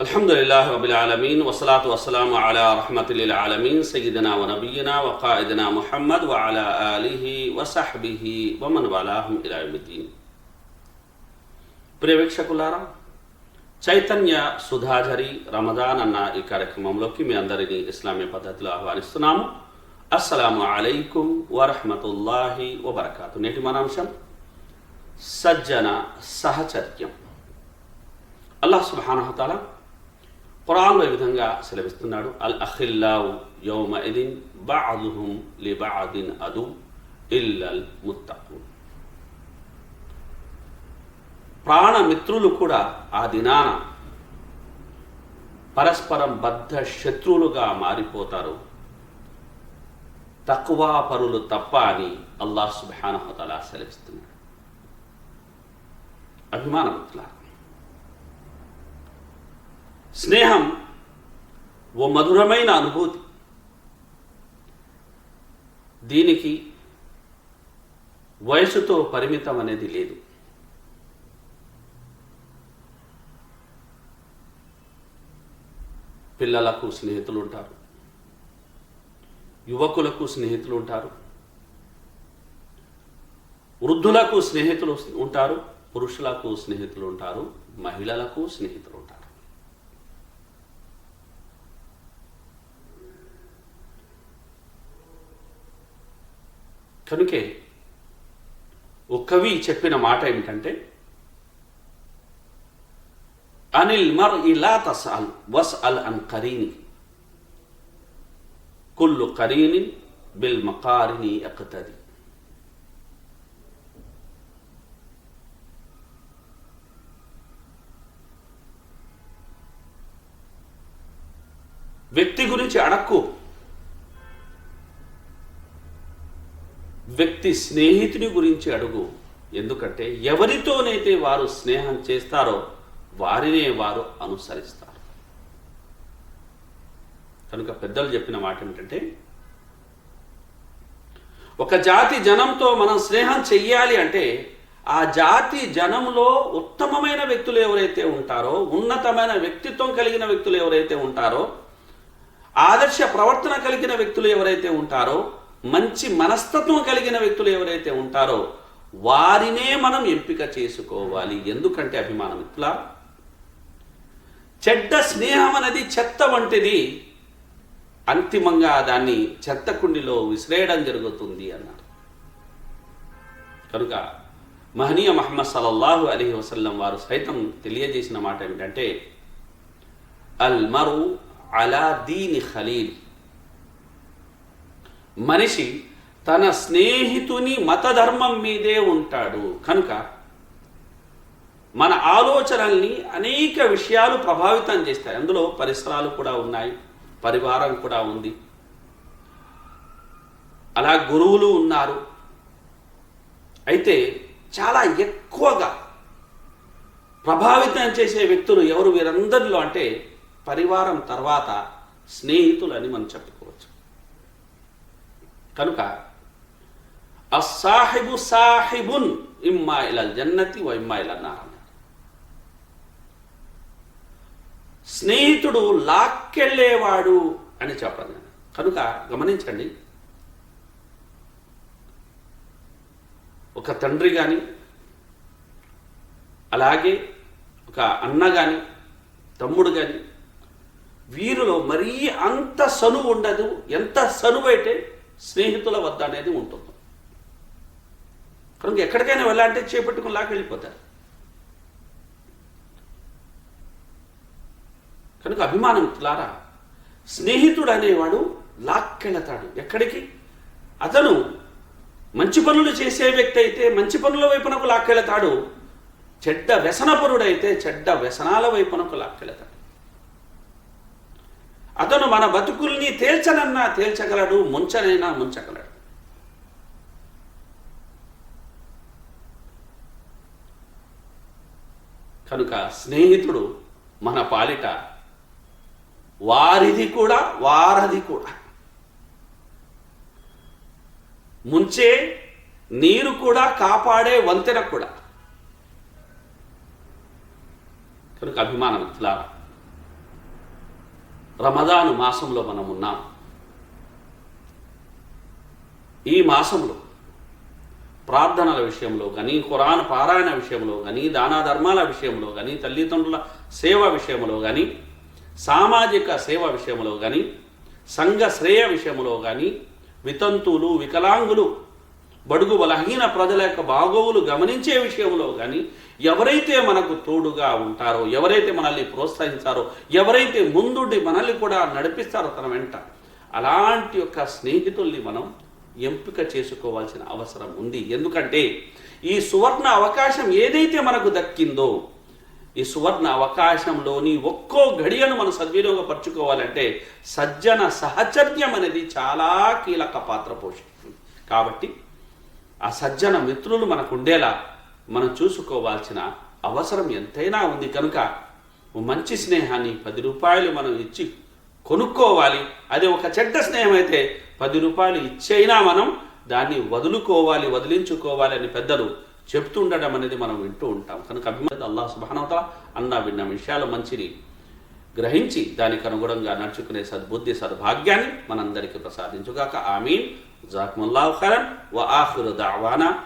الحمد لله رب العالمين والصلاة والسلام على رحمة للعالمين سيدنا ونبينا وقائدنا محمد وعلى آله وصحبه ومن والاهم إلى يوم الدين ప్రియ వీక్షకులారా చైతన్య సుధాజరి రమదాన్ అన్న ఈ కార్యక్రమంలోకి మీ అందరినీ ఇస్లామీ పద్ధతిలో ఆహ్వానిస్తున్నాము అస్సలాము అలైకుం వరహమతుల్లాహి వబర్కాతు నేటి మన అంశం సజ్జన సహచర్యం అల్లాహ్ సుబానహతాల ఖురాన్లో ఈ విధంగా సెలవిస్తున్నాడు? అల్ అఖిల్లావు యౌమ ఇదిన్ బాదుహుం లి బాదిన్ అదు ఇల్లల్ ముత్తకు ప్రాణమిత్రులు కూడా ఆ దినాన పరస్పరం బద్ధ శత్రువులుగా మారిపోతారు. తక్కువ పరులు తప్ప అని అల్లాహ్ సుబానహతల సెలవిస్తున్నాడు. అభిమానమిత్రులారా స్నేహం ఓ మధురమైన అనుభూతి. దీనికి వయసుతో పరిమితం అనేది లేదు. పిల్లలకు స్నేహితులు ఉంటారు యువకులకు స్నేహితులు ఉంటారు వృద్ధులకు స్నేహితులు ఉంటారు. పురుషులకు స్నేహితులు ఉంటారు మహిళలకు స్నేహితులు ఉంటారు కనుకే ఒక కవి చెప్పిన మాట ఏమిటంటే అనిల్ మర్ ఇలా తసాల్ వస్ అల్ అన్ కరీని కుల్లు కరీని బిల్ మకారిని ఎక్కతది వ్యక్తి గురించి అడక్కు. వ్యక్తి స్నేహితుని గురించి అడుగు. ఎందుకంటే ఎవరితోనైతే వారు స్నేహం చేస్తారో వారినే వారు అనుసరిస్తారు. కనుక పెద్దలు చెప్పిన మాట ఏమిటంటే ఒక జాతి జనంతో మనం స్నేహం చెయ్యాలి అంటే ఆ జాతి జనంలో ఉత్తమమైన వ్యక్తులు ఎవరైతే ఉంటారో ఉన్నతమైన వ్యక్తిత్వం కలిగిన వ్యక్తులు ఎవరైతే ఉంటారో ఆదర్శ ప్రవర్తన కలిగిన వ్యక్తులు ఎవరైతే ఉంటారో మంచి మనస్తత్వం కలిగిన వ్యక్తులు ఎవరైతే ఉంటారో వారినే మనం ఎంపిక చేసుకోవాలి. ఎందుకంటే అభిమానం ఇట్లా? చెడ్డ స్నేహం అనేది చెత్త వంటిది. అంతిమంగా దాన్ని చెత్త కుండిలో విసిరేయడం జరుగుతుంది అన్నారు. కనుక మహనీయ మహమ్మద్ సలల్లాహు అలీ వసల్లం వారు సైతం తెలియజేసిన మాట ఏమిటంటే అల్ మరు అలా దీని ఖలీల్. మనిషి తన స్నేహితుని మతధర్మం మీదే ఉంటాడు. కనుక మన ఆలోచనల్ని అనేక విషయాలు ప్రభావితం చేస్తాయి. అందులో పరిసరాలు కూడా ఉన్నాయి పరివారం కూడా ఉంది. అలా గురువులు ఉన్నారు. అయితే చాలా ఎక్కువగా ప్రభావితం చేసే వ్యక్తులు ఎవరు వీరందరిలో అంటే పరివారం తర్వాత స్నేహితులని మనం చెప్పుకోవాలి కనుక అస్సాహిబు సాహిబున్ ఇమ్మా ఇలా జన్నతి ఓ ఇమ్మా ఇలల్ స్నేహితుడు లాక్కెళ్ళేవాడు అని చెప్పను కనుక గమనించండి ఒక తండ్రి కానీ అలాగే ఒక అన్న కానీ తమ్ముడు కానీ వీరిలో మరీ అంత సనువు ఉండదు. ఎంత సనువు అయితే స్నేహితుల వద్ద అనేది ఉంటుంది. కనుక ఎక్కడికైనా వెళ్ళాలంటే చేపట్టుకుని వెళ్ళిపోతారు కనుక అభిమానం లారా స్నేహితుడు అనేవాడు లాక్కెళతాడు ఎక్కడికి? అతను మంచి పనులు చేసే వ్యక్తి అయితే మంచి పనుల వైపునకు లాక్కెళతాడు. చెడ్డ వ్యసనపరుడైతే చెడ్డ వ్యసనాల వైపునకు లాక్కెళతాడు. అతను మన బతుకుల్ని తేల్చనన్నా తేల్చగలడు ముంచనైనా ముంచగలడు. కనుక స్నేహితుడు మన పాలిట వారిది కూడా వారది కూడా. ముంచే నీరు కూడా కాపాడే వంతెన కూడా. కనుక అభిమానం ఇట్లా రమదాను మాసంలో మనం ఉన్నాం. ఈ మాసంలో ప్రార్థనల విషయంలో కానీ ఖురాన్ పారాయణ విషయంలో కానీ దాన ధర్మాల విషయంలో కానీ తల్లిదండ్రుల సేవ విషయంలో కానీ సామాజిక సేవ విషయంలో కానీ సంఘ శ్రేయ విషయంలో కానీ వితంతువులు వికలాంగులు బడుగు బలహీన ప్రజల యొక్క బాగోగులు గమనించే విషయంలో కానీ ఎవరైతే మనకు తోడుగా ఉంటారో ఎవరైతే మనల్ని ప్రోత్సహించారో ఎవరైతే ముందుండి మనల్ని కూడా నడిపిస్తారో తన వెంట అలాంటి యొక్క స్నేహితుల్ని మనం ఎంపిక చేసుకోవాల్సిన అవసరం ఉంది. ఎందుకంటే ఈ సువర్ణ అవకాశం ఏదైతే మనకు దక్కిందో ఈ సువర్ణ అవకాశంలోని ఒక్కో గడియను మనం సద్వినియోగపరచుకోవాలంటే సజ్జన సహచర్యం అనేది చాలా కీలక పాత్ర పోషిస్తుంది. కాబట్టి ఆ సజ్జన మిత్రులు మనకు ఉండేలా మనం చూసుకోవాల్సిన అవసరం ఎంతైనా ఉంది కనుక మంచి స్నేహాన్ని పది రూపాయలు మనం ఇచ్చి కొనుక్కోవాలి. అది ఒక చెడ్డ స్నేహం అయితే పది రూపాయలు ఇచ్చైనా మనం దాన్ని వదులుకోవాలి వదిలించుకోవాలి అని పెద్దలు చెప్తుండడం అనేది మనం వింటూ ఉంటాం. కనుక అభిమాని అల్లాహ్ సుబానవత అన్న విన్న విషయాలు మంచిని గ్రహించి దానికి అనుగుణంగా నడుచుకునే సద్బుద్ధి సద్భాగ్యాన్ని మనందరికీ ప్రసాదించుగాక. ఆమీన్. జాకుముల్లాహు ఖైరన్. వ ఆఖిరు దావానా.